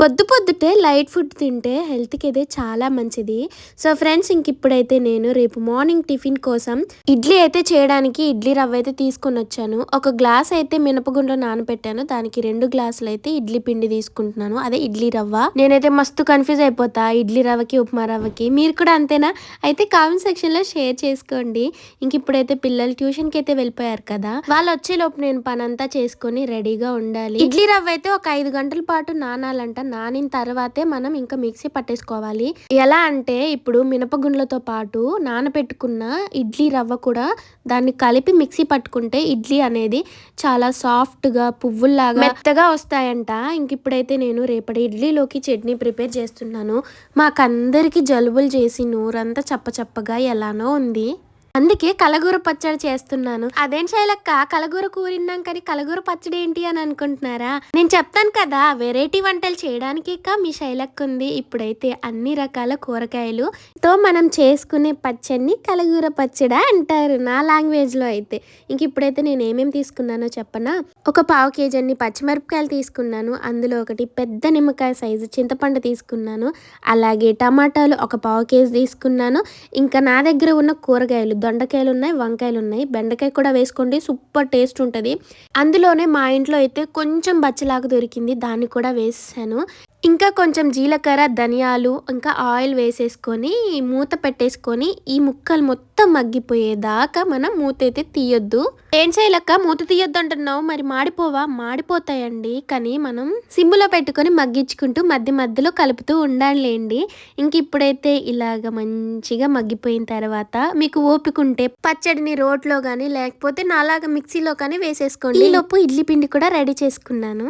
పొద్దు పొద్దుటే light food తింటే హెల్త్కి అయితే చాలా మంచిది. సో ఫ్రెండ్స్ ఇంక ఇప్పుడైతే నేను రేపు మార్నింగ్ టిఫిన్ కోసం ఇడ్లీ అయితే చేయడానికి ఇడ్లీ రవ్వ అయితే తీసుకొని వచ్చాను. ఒక గ్లాస్ అయితే మినపగుండ నానబెట్టాను దానికి రెండు గ్లాసులు అయితే ఇడ్లీ పిండి తీసుకుంటున్నాను. అదే ఇడ్లీ రవ్వ. నేనైతే మస్తు కన్ఫ్యూజ్ అయిపోతా ఇడ్లీ రవ్వకి ఉప్మా రవ్వకి. మీరు కూడా అంతేనా? అయితే కామెంట్ సెక్షన్లో షేర్ చేసుకోండి. ఇంక ఇప్పుడైతే పిల్లలు ట్యూషన్కి అయితే వెళ్ళిపోయారు కదా. వాళ్ళు వచ్చే లోపు నేను పనంతా చేసుకొని రెడీగా ఉండాలి. ఇడ్లీ రవ్వ అయితే ఒక ఐదు గంటల పాటు నానాలంట. నానిన తర్వాతే మనం ఇంకా మిక్సీ పట్టేసుకోవాలి. ఎలా అంటే ఇప్పుడు మినపగుండ్లతో పాటు నానబెట్టుకున్న ఇడ్లీ రవ్వ కూడా దాన్ని కలిపి మిక్సీ పట్టుకుంటే ఇడ్లీ అనేది చాలా సాఫ్ట్గా పువ్వుల్లాగా మెత్తగా వస్తాయంట. ఇంక ఇప్పుడైతే నేను రేపటి ఇడ్లీలోకి చట్నీ ప్రిపేర్ చేస్తున్నాను. మాకందరికీ జలుబులు చేసి నోరంతా చప్పచప్పగా ఎలానో ఉంది. అందుకే కలగూర పచ్చడి చేస్తున్నాను. అదేం శైలక్క కలగూర కూరిన్నాం కానీ కలగూర పచ్చడి ఏంటి అని అనుకుంటున్నారా? నేను చెప్తాను కదా వెరైటీ వంటలు చేయడానికి మీ శైలక్క ఉంది. ఇప్పుడైతే అన్ని రకాల కూరగాయలు తో మనం చేసుకునే పచ్చడిని కలగూర పచ్చడి అంటారు నా లాంగ్వేజ్లో అయితే. ఇంక ఇప్పుడైతే నేను ఏమేమి తీసుకున్నానో చెప్పనా? ఒక పావు కేజీ అన్ని పచ్చిమిరపకాయలు తీసుకున్నాను. అందులో ఒకటి పెద్ద నిమ్మకాయ సైజు చింతపండు తీసుకున్నాను. అలాగే టమాటాలు ఒక పావు కేజీ తీసుకున్నాను. ఇంకా నా దగ్గర ఉన్న కూరగాయలు దొండకాయలు ఉన్నాయి వంకాయలు ఉన్నాయి బెండకాయ కూడా వేసుకోండి సూపర్ టేస్ట్ ఉంటుంది. అందులోనే మా ఇంట్లో అయితే కొంచెం బచ్చలాగా దొరికింది దాన్ని కూడా వేసాను. ఇంకా కొంచెం జీలకర్ర ధనియాలు ఇంకా ఆయిల్ వేసేసుకొని మూత పెట్టేసుకొని ఈ ముక్కలు మొత్తం మగ్గిపోయేదాకా మనం మూత అయితే తీయొద్దు. ఏం చేయలేక మూత తీయొద్దు అంటున్నావు మరి మాడిపోవా? మాడిపోతాయండి కానీ మనం సిమ్లో పెట్టుకొని మగ్గించుకుంటూ మధ్య మధ్యలో కలుపుతూ ఉండాలండి ఇంక ఇప్పుడైతే ఇలాగ మంచిగా మగ్గిపోయిన తర్వాత మీకు ఓపిక ఓపికంటే పచ్చడిని రోట్లో కానీ లేకపోతే నాలాగా మిక్సీలో కానీ వేసేసుకోండి. ఈ లోపు ఇడ్లీ పిండి కూడా రెడీ చేసుకున్నాను.